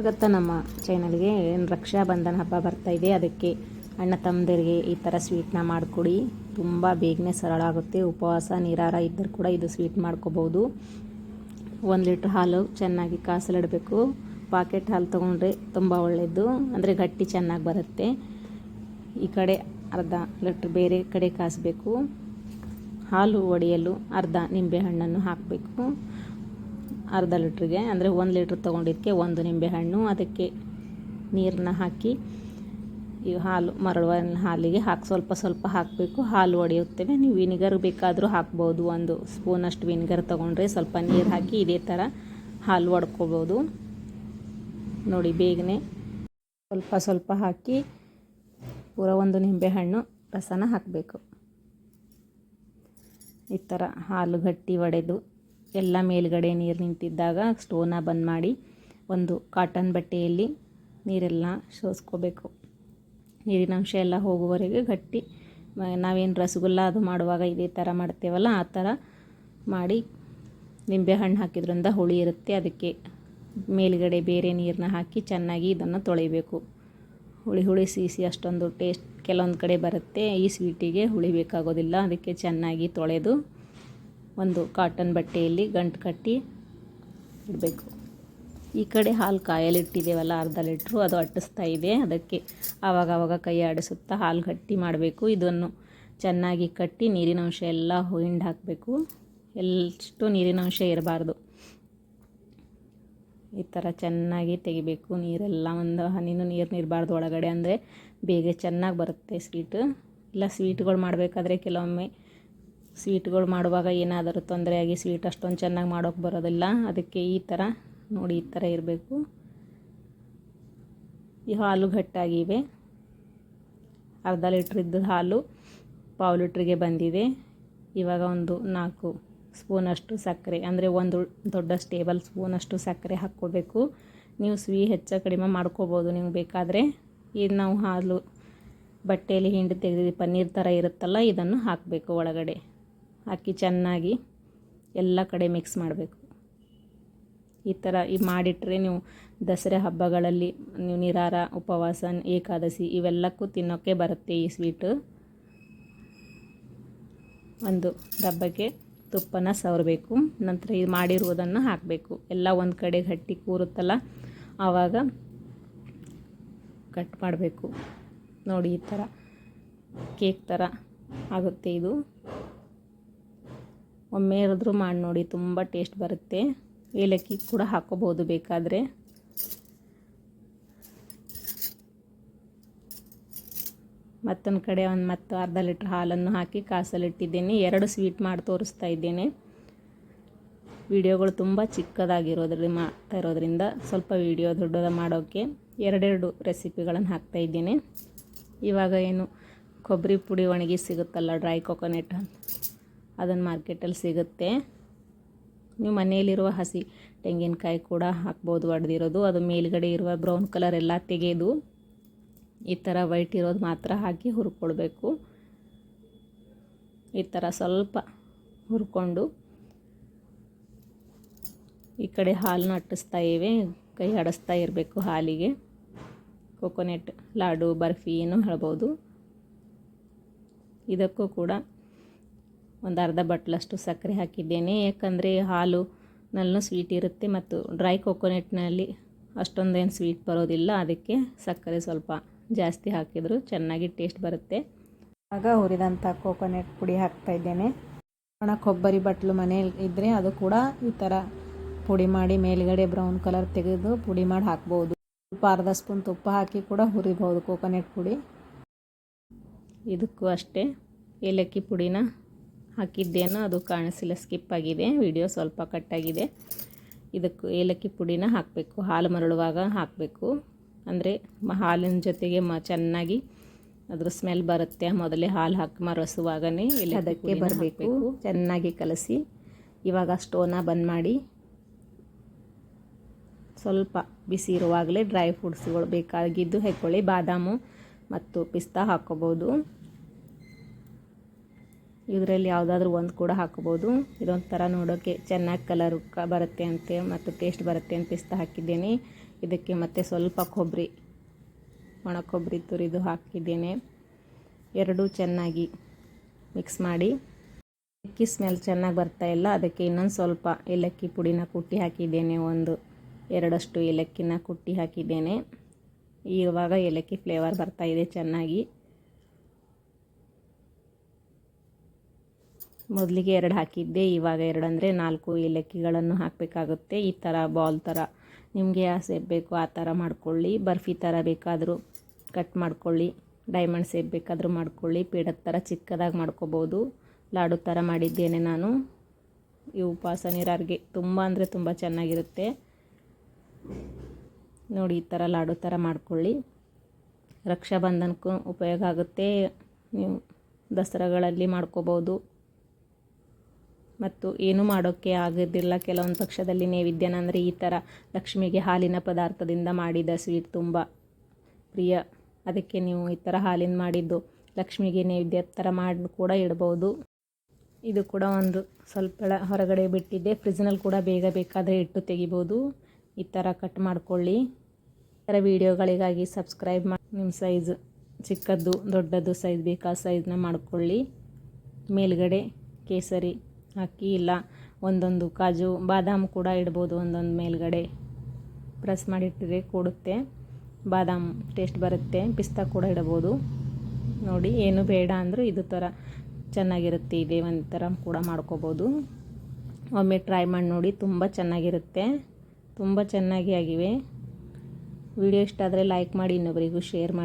ಸ್ವಾಗತ ನಮ್ಮ ಚಾನಲ್ಗೆ ಏನು ರಕ್ಷಾಬಂಧನ ಹಬ್ಬ ಬರ್ತಾ ಇದೆ, ಅದಕ್ಕೆ ಅಣ್ಣ ತಮ್ಮದಿರಿಗೆ ಈ ಥರ ಸ್ವೀಟ್ನ ಮಾಡಿಕೊಡಿ. ತುಂಬ ಬೇಗನೆ ಸರಳ ಆಗುತ್ತೆ. ಉಪವಾಸ ನೀರಾರ ಇದ್ದರೂ ಕೂಡ ಇದು ಸ್ವೀಟ್ ಮಾಡ್ಕೋಬೋದು. ಒಂದು ಲೀಟ್ರ್ ಹಾಲು ಚೆನ್ನಾಗಿ ಕಾಸಲಿಡಬೇಕು. ಪಾಕೆಟ್ ಹಾಲು ತೊಗೊಂಡ್ರೆ ತುಂಬ ಒಳ್ಳೆಯದು ಅಂದರೆ ಗಟ್ಟಿ ಚೆನ್ನಾಗಿ ಬರುತ್ತೆ. ಈ ಕಡೆ ಅರ್ಧ ಲೀಟ್ರ್ ಬೇರೆ ಕಡೆ ಕಾಸಬೇಕು. ಹಾಲು ಒಡೆಯಲು ಅರ್ಧ ನಿಂಬೆಹಣ್ಣನ್ನು ಹಾಕಬೇಕು. ಅರ್ಧ ಲೀಟ್ರಿಗೆ, ಅಂದರೆ ಒಂದು ಲೀಟ್ರ್ ತೊಗೊಂಡಿದ್ದಕ್ಕೆ ಒಂದು ನಿಂಬೆಹಣ್ಣು, ಅದಕ್ಕೆ ನೀರನ್ನ ಹಾಕಿ, ಈ ಹಾಲು ಮರಳುವ ಹಾಲಿಗೆ ಹಾಕಿ, ಸ್ವಲ್ಪ ಸ್ವಲ್ಪ ಹಾಕಬೇಕು. ಹಾಲು ಒಡೆಯುತ್ತೇವೆ. ನೀವು ವಿನಿಗರ್ ಬೇಕಾದರೂ ಹಾಕ್ಬೋದು. ಒಂದು ಸ್ಪೂನಷ್ಟು ವಿನಿಗರ್ ತೊಗೊಂಡ್ರೆ ಸ್ವಲ್ಪ ನೀರು ಹಾಕಿ ಇದೇ ಥರ ಹಾಲು ಒಡ್ಕೋಬೋದು. ನೋಡಿ, ಬೇಗನೆ ಸ್ವಲ್ಪ ಸ್ವಲ್ಪ ಹಾಕಿ ಪೂರ ಒಂದು ನಿಂಬೆಹಣ್ಣು ರಸನ ಹಾಕಬೇಕು. ಈ ಥರ ಹಾಲು ಗಟ್ಟಿ ಒಡೆದು ಎಲ್ಲ ಮೇಲ್ಗಡೆ ನೀರು ನಿಂತಿದ್ದಾಗ ಸ್ಟೋನ ಬಂದ್ ಮಾಡಿ ಒಂದು ಕಾಟನ್ ಬಟ್ಟೆಯಲ್ಲಿ ನೀರೆಲ್ಲ ಸೋಸ್ಕೋಬೇಕು ನೀರಿನ ಅಂಶ ಎಲ್ಲ ಹೋಗುವವರೆಗೆ ಗಟ್ಟಿ ನಾವೇನು ರಸಗುಲ್ಲ ಅದು ಮಾಡುವಾಗ ಇದೇ ಥರ ಮಾಡ್ತೇವಲ್ಲ, ಆ ಥರ ಮಾಡಿ ನಿಂಬೆಹಣ್ಣು ಹಾಕಿದ್ರಿಂದ ಹುಳಿ ಇರುತ್ತೆ, ಅದಕ್ಕೆ ಮೇಲ್ಗಡೆ ಬೇರೆ ನೀರನ್ನ ಹಾಕಿ ಚೆನ್ನಾಗಿ ಇದನ್ನು ತೊಳಿಬೇಕು ಹುಳಿ ಹುಳಿ ಸೀಸಿ ಅಷ್ಟೊಂದು ಟೇಸ್ಟ್ ಕೆಲವೊಂದು ಕಡೆ ಬರುತ್ತೆ, ಈ ಸ್ವೀಟಿಗೆ ಹುಳಿ ಬೇಕಾಗೋದಿಲ್ಲ, ಅದಕ್ಕೆ ಚೆನ್ನಾಗಿ ತೊಳೆದು ಒಂದು ಕಾಟನ್ ಬಟ್ಟೆಯಲ್ಲಿ ಗಂಟು ಕಟ್ಟಿ ಇಡಬೇಕು. ಈ ಕಡೆ ಹಾಲು ಕಾಯಲಿಟ್ಟಿದ್ದೇವಲ್ಲ ಅರ್ಧ ಲೀಟ್ರು ಅದು ಅಟ್ಟಿಸ್ತಾ ಇದೆ. ಅದಕ್ಕೆ ಆವಾಗವಾಗ ಆವಾಗ ಕೈ ಆಡಿಸುತ್ತಾ ಹಾಲು ಗಟ್ಟಿ ಮಾಡಬೇಕು. ಇದನ್ನು ಚೆನ್ನಾಗಿ ಕಟ್ಟಿ ನೀರಿನ ಅಂಶ ಎಲ್ಲ ಹಿಂಡಿ ಹಾಕಬೇಕು. ಎಷ್ಟು ನೀರಿನ ಅಂಶ ಇರಬಾರ್ದು. ಈ ಥರ ಚೆನ್ನಾಗಿ ತೆಗಿಬೇಕು. ನೀರೆಲ್ಲ ಒಂದು ಹನಿನೂ ನೀರು ನೀರಬಾರ್ದು ಒಳಗಡೆ ಅಂದರೆ ಬೇಗ ಚೆನ್ನಾಗಿ ಬರುತ್ತೆ ಸ್ವೀಟ್. ಇಲ್ಲ ಸ್ವೀಟ್ಗಳು ಮಾಡಬೇಕಾದ್ರೆ ಕೆಲವೊಮ್ಮೆ ಸ್ವೀಟ್ಗಳು ಮಾಡುವಾಗ ಏನಾದರೂ ತೊಂದರೆಯಾಗಿ ಸ್ವೀಟ್ ಅಷ್ಟೊಂದು ಚೆನ್ನಾಗಿ ಮಾಡೋಕ್ಕೆ ಬರೋದಿಲ್ಲ. ಅದಕ್ಕೆ ಈ ಥರ ನೋಡಿ ಈ ಥರ ಇರಬೇಕು. ಈ ಹಾಲು ಗಟ್ಟಾಗಿವೆ ಅರ್ಧ ಲೀಟ್ರಿದ್ದು ಹಾಲು ಪಾವು ಲೀಟ್ರಿಗೆ ಬಂದಿದೆ. ಇವಾಗ ಒಂದು ನಾಲ್ಕು ಸ್ಪೂನಷ್ಟು ಸಕ್ಕರೆ, ಅಂದರೆ ಒಂದು ದೊಡ್ಡ ಟೇಬಲ್ ಸ್ಪೂನಷ್ಟು ಸಕ್ಕರೆ ಹಾಕ್ಕೋಬೇಕು ನೀವು ಸ್ವೀ ಹೆಚ್ಚು ಕಡಿಮೆ ಮಾಡ್ಕೋಬೋದು ನಿಮ್ಗೆ ಬೇಕಾದರೆ. ಇದು ನಾವು ಹಾಲು ಬಟ್ಟೆಯಲ್ಲಿ ಹಿಂಡಿ ತೆಗೆದಿದ್ದೀವಿ ಪನ್ನೀರ್ ಥರ ಇರುತ್ತಲ್ಲ, ಇದನ್ನು ಹಾಕಬೇಕು ಒಳಗಡೆ. ಹಾಕಿ ಚೆನ್ನಾಗಿ ಎಲ್ಲ ಕಡೆ ಮಿಕ್ಸ್ ಮಾಡಬೇಕು. ಈ ಥರ ಈ ಮಾಡಿಟ್ರೆ ನೀವು ದಸರಾ ಹಬ್ಬಗಳಲ್ಲಿ ನೀವು ನಿರಾರ ಉಪವಾಸ, ಏಕಾದಶಿ ಇವೆಲ್ಲಕ್ಕೂ ತಿನ್ನೋಕ್ಕೆ ಬರುತ್ತೆ ಈ ಸ್ವೀಟು ಒಂದು ಡಬ್ಬಕ್ಕೆ ತುಪ್ಪನ ಸವರಬೇಕು, ನಂತರ ಇದು ಮಾಡಿರುವುದನ್ನು ಹಾಕಬೇಕು. ಎಲ್ಲ ಒಂದು ಕಡೆ ಗಟ್ಟಿ ಕೂರುತ್ತಲ್ಲ, ಆವಾಗ ಕಟ್ ಮಾಡಬೇಕು. ನೋಡಿ ಈ ಥರ ಕೇಕ್ ಥರ ಆಗುತ್ತೆ ಇದು. ಒಮ್ಮೆ ಏನಾದರೂ ಮಾಡಿ ನೋಡಿ, ತುಂಬ ಟೇಸ್ಟ್ ಬರುತ್ತೆ. ಏಲಕ್ಕಿ ಕೂಡ ಹಾಕೋಬೋದು ಬೇಕಾದರೆ. ಮತ್ತೊಂದು ಕಡೆ ಒಂದು ಮತ್ತು ಅರ್ಧ ಲೀಟ್ರ್ ಹಾಲನ್ನು ಹಾಕಿ ಕಾಸಲ್ಲಿಟ್ಟಿದ್ದೇನೆ ಎರಡು ಸ್ವೀಟ್ ಮಾಡಿ ತೋರಿಸ್ತಾ ಇದ್ದೇನೆ. ವಿಡಿಯೋಗಳು ತುಂಬ ಚಿಕ್ಕದಾಗಿರೋದ್ರಲ್ಲಿ ಮಾಡ್ತಾ ಇರೋದ್ರಿಂದ ಸ್ವಲ್ಪ ವಿಡಿಯೋ ದೊಡ್ಡದ ಮಾಡೋಕ್ಕೆ ಎರಡೆರಡು ರೆಸಿಪಿಗಳನ್ನು ಹಾಕ್ತಾ ಇದ್ದೇನೆ. ಇವಾಗ ಏನು, ಕೊಬ್ಬರಿ ಪುಡಿ ಒಣಗಿ ಸಿಗುತ್ತಲ್ಲ ಡ್ರೈ ಕೊಕೊನೆಟ್ ಅದನ್ನು ಮಾರ್ಕೆಟಲ್ಲಿ ಸಿಗುತ್ತೆ. ನೀವು ಮನೆಯಲ್ಲಿರುವ ಹಸಿ ತೆಂಗಿನಕಾಯಿ ಕೂಡ ಹಾಕ್ಬೋದು, ಒಡೆದಿರೋದು. ಅದು ಮೇಲ್ಗಡೆ ಇರುವ ಬ್ರೌನ್ ಕಲರ್ ಎಲ್ಲ ತೆಗೆದು ಈ ಥರ ವೈಟ್ ಇರೋದು ಮಾತ್ರ ಹಾಕಿ ಹುರ್ಕೊಳ್ಬೇಕು. ಈ ಥರ ಸ್ವಲ್ಪ ಹುರ್ಕೊಂಡು ಈ ಕಡೆ ಹಾಲನ್ನ ಅಟ್ಟಿಸ್ತಾ ಇವೆ. ಕೈ ಆಡಿಸ್ತಾ ಇರಬೇಕು ಹಾಲಿಗೆ. ಕೊಕೊನೆಟ್ ಲಾಡು ಬರ್ಫಿ ಏನು ಹೇಳ್ಬೋದು. ಇದಕ್ಕೂ ಕೂಡ ಒಂದು ಅರ್ಧ ಬಟ್ಲಷ್ಟು ಸಕ್ಕರೆ ಹಾಕಿದ್ದೇನೆ. ಯಾಕಂದರೆ ಹಾಲು ನಲ್ಲೂ ಸ್ವೀಟ್ ಇರುತ್ತೆ ಮತ್ತು ಡ್ರೈ ಕೊಕೊನೆಟ್ನಲ್ಲಿ ಅಷ್ಟೊಂದೇನು ಸ್ವೀಟ್ ಬರೋದಿಲ್ಲ. ಅದಕ್ಕೆ ಸಕ್ಕರೆ ಸ್ವಲ್ಪ ಜಾಸ್ತಿ ಹಾಕಿದ್ರು ಚೆನ್ನಾಗಿ ಟೇಸ್ಟ್ ಬರುತ್ತೆ. ಆಗ ಹುರಿದಂಥ ಕೋಕೋನೆಟ್ ಪುಡಿ ಹಾಕ್ತಾ ಇದ್ದೇನೆ. ಒಣ ಕೊಬ್ಬರಿ ಬಟ್ಲು ಮನೇಲಿ ಇದ್ದರೆ ಅದು ಕೂಡ ಈ ಥರ ಪುಡಿ ಮಾಡಿ ಮೇಲುಗಡೆ ಬ್ರೌನ್ ಕಲರ್ ತೆಗೆದು ಪುಡಿ ಮಾಡಿ ಹಾಕ್ಬೋದು. ಸ್ವಲ್ಪ ಅರ್ಧ ಸ್ಪೂನ್ ತುಪ್ಪ ಹಾಕಿ ಕೂಡ ಹುರಿಬೋದು ಕೋಕೋನೆಟ್ ಪುಡಿ. ಇದಕ್ಕೂ ಅಷ್ಟೇ ಏಲಕ್ಕಿ ಪುಡಿನ ಹಾಕಿದ್ದೇನೋ ಅದು ಕಾಣಿಸಿಲ್ಲ ಸ್ಕಿಪ್ ಆಗಿದೆ. ವಿಡಿಯೋ ಸ್ವಲ್ಪ ಕಟ್ಟಾಗಿದೆ ಇದಕ್ಕೆ ಏಲಕ್ಕಿ ಪುಡಿನ ಹಾಕಬೇಕು. ಹಾಲು ಮರಳುವಾಗ ಹಾಕಬೇಕು. ಅಂದರೆ ಹಾಲಿನ ಜೊತೆಗೆ ಮ ಚೆನ್ನಾಗಿ ಅದ್ರ ಸ್ಮೆಲ್ ಬರುತ್ತೆ. ಮೊದಲೇ ಹಾಲು ಹಾಕಿ ಮರಸುವಾಗನೇ ಎಲ್ಲಿ ಅದಕ್ಕೆ ಬರಬೇಕು. ಚೆನ್ನಾಗಿ ಕಲಸಿ. ಇವಾಗ ಸ್ಟೋನ ಬಂದ್ ಮಾಡಿ. ಸ್ವಲ್ಪ ಬಿಸಿ ಇರುವಾಗಲೇ ಡ್ರೈ ಫ್ರೂಟ್ಸ್ಗಳು ಬೇಕಾಗಿದ್ದು ಹಾಕ್ಕೊಳ್ಳಿ. ಬಾದಾಮು ಮತ್ತು ಪಿಸ್ತಾ ಹಾಕ್ಕೋಬೋದು. ಇದರಲ್ಲಿ ಯಾವುದಾದ್ರೂ ಒಂದು ಕೂಡ ಹಾಕೋಬೋದು. ಇದೊಂಥರ ನೋಡೋಕ್ಕೆ ಚೆನ್ನಾಗಿ ಕಲರ್ ಬರುತ್ತೆ ಅಂತ ಮತ್ತು ಟೇಸ್ಟ್ ಬರುತ್ತೆ ಅಂತ ಪಿಸ್ತಾ ಹಾಕಿದ್ದೇನೆ. ಇದಕ್ಕೆ ಮತ್ತೆ ಸ್ವಲ್ಪ ಕೊಬ್ಬರಿ ಒಣ ಕೊಬ್ಬರಿ ತುರಿದು ಹಾಕಿದ್ದೇನೆ. ಎರಡೂ ಚೆನ್ನಾಗಿ ಮಿಕ್ಸ್ ಮಾಡಿ. ಅಕ್ಕಿ ಸ್ಮೆಲ್ ಚೆನ್ನಾಗಿ ಬರ್ತಾ ಇಲ್ಲ. ಅದಕ್ಕೆ ಇನ್ನೊಂದು ಸ್ವಲ್ಪ ಏಲಕ್ಕಿ ಪುಡಿನ ಕುಟ್ಟಿ ಹಾಕಿದ್ದೇನೆ. ಒಂದು, ಎರಡಷ್ಟು ಏಲಕ್ಕಿನ ಕುಟ್ಟಿ ಹಾಕಿದ್ದೇನೆ. ಇವಾಗ ಏಲಕ್ಕಿ ಫ್ಲೇವರ್ ಬರ್ತಾ ಇದೆ ಚೆನ್ನಾಗಿ. ಮೊದಲಿಗೆ ಎರಡು ಹಾಕಿದ್ದೆ, ಇವಾಗ ಎರಡು ಅಂದರೆ ನಾಲ್ಕು ಏಲಕ್ಕಿಗಳನ್ನು ಹಾಕಬೇಕಾಗುತ್ತೆ. ಈ ಥರ ಬಾಲ್ ಥರ ನಿಮಗೆ ಆ ಸೇಬ್ ಬೇಕು, ಆ ಥರ ಮಾಡ್ಕೊಳ್ಳಿ. ಬರ್ಫಿ ಥರ ಬೇಕಾದರೂ ಕಟ್ ಮಾಡ್ಕೊಳ್ಳಿ. ಡೈಮಂಡ್ ಸೇಪ್ ಬೇಕಾದರೂ ಮಾಡ್ಕೊಳ್ಳಿ. ಪೇಡದ ಥರ ಚಿಕ್ಕದಾಗಿ ಮಾಡ್ಕೋಬೋದು. ಲಾಡು ಥರ ಮಾಡಿದ್ದೇನೆ ನಾನು. ಈ ಉಪವಾಸ ನೀರಾರಿಗೆ ತುಂಬ ಅಂದರೆ ತುಂಬ ಚೆನ್ನಾಗಿರುತ್ತೆ. ನೋಡಿ, ಈ ಥರ ಲಾಡು ಥರ ಮಾಡ್ಕೊಳ್ಳಿ. ರಕ್ಷಾಬಂಧನಕ್ಕೂ ಉಪಯೋಗ ಆಗುತ್ತೆ. ನೀವು ದಸರಾಗಳಲ್ಲಿ ಮಾಡ್ಕೋಬೋದು. ಮತ್ತು ಏನೂ ಮಾಡೋಕ್ಕೆ ಆಗೋದಿಲ್ಲ. ಕೆಲವೊಂದು ಪಕ್ಷದಲ್ಲಿ ನೈವೇದ್ಯನ ಅಂದರೆ ಈ ಥರ ಲಕ್ಷ್ಮಿಗೆ ಹಾಲಿನ ಪದಾರ್ಥದಿಂದ ಮಾಡಿದ ಸ್ವೀಟ್ ತುಂಬ ಪ್ರಿಯ. ಅದಕ್ಕೆ ನೀವು ಈ ಥರ ಹಾಲಿನ ಮಾಡಿದ್ದು ಲಕ್ಷ್ಮಿಗೆ ನೈವೇದ್ಯ ಥರ ಮಾಡಿ ಕೂಡ ಇಡ್ಬೋದು. ಇದು ಕೂಡ ಒಂದು ಸ್ವಲ್ಪ ಹೊರಗಡೆ ಬಿಟ್ಟಿದ್ದೆ. ಫ್ರಿಜ್ನಲ್ಲಿ ಕೂಡ ಬೇಗ ಬೇಕಾದರೆ ಇಟ್ಟು ತೆಗಿಬೋದು. ಈ ಥರ ಕಟ್ ಮಾಡ್ಕೊಳ್ಳಿ. ಈ ಥರ ವೀಡಿಯೋಗಳಿಗಾಗಿ ಸಬ್ಸ್ಕ್ರೈಬ್ ಮಾಡಿ ನಿಮ್ಮ ಸೈಜ್ ಚಿಕ್ಕದ್ದು ದೊಡ್ಡದು ಸೈಜ್ ಬೇಕಾದ ಸೈಜ್ನ ಮಾಡ್ಕೊಳ್ಳಿ. ಮೇಲ್ಗಡೆ ಕೇಸರಿ ಹಾಕಿ ಇಲ್ಲ, ಒಂದೊಂದು ಕಾಜು, ಬಾದಾಮ್ ಕೂಡ ಇಡ್ಬೋದು ಒಂದೊಂದು ಮೇಲ್ಗಡೆ. ಪ್ರೆಸ್ ಮಾಡಿಟ್ಟರೆ ಕೊಡುತ್ತೆ. ಬಾದಾಮ್ ಟೇಸ್ಟ್ ಬರುತ್ತೆ, ಪಿಸ್ತಾ ಕೂಡ ಇಡ್ಬೋದು. ನೋಡಿ, ಏನು ಬೇಡ ಅಂದರೂ ಇದು ಥರ ಚೆನ್ನಾಗಿರುತ್ತೆ, ಇದೇ ಥರ ಕೂಡ ಮಾಡ್ಕೋಬೋದು. ಒಮ್ಮೆ ಟ್ರೈ ಮಾಡಿ ನೋಡಿ, ತುಂಬ ಚೆನ್ನಾಗಿರುತ್ತೆ. ತುಂಬ ಚೆನ್ನಾಗಿ ಆಗಿವೆ. ವಿಡಿಯೋ ಇಷ್ಟ ಆದರೆ ಲೈಕ್ ಮಾಡಿ ಇನ್ನೊಬ್ಬರಿಗೂ ಶೇರ್ ಮಾಡಿ.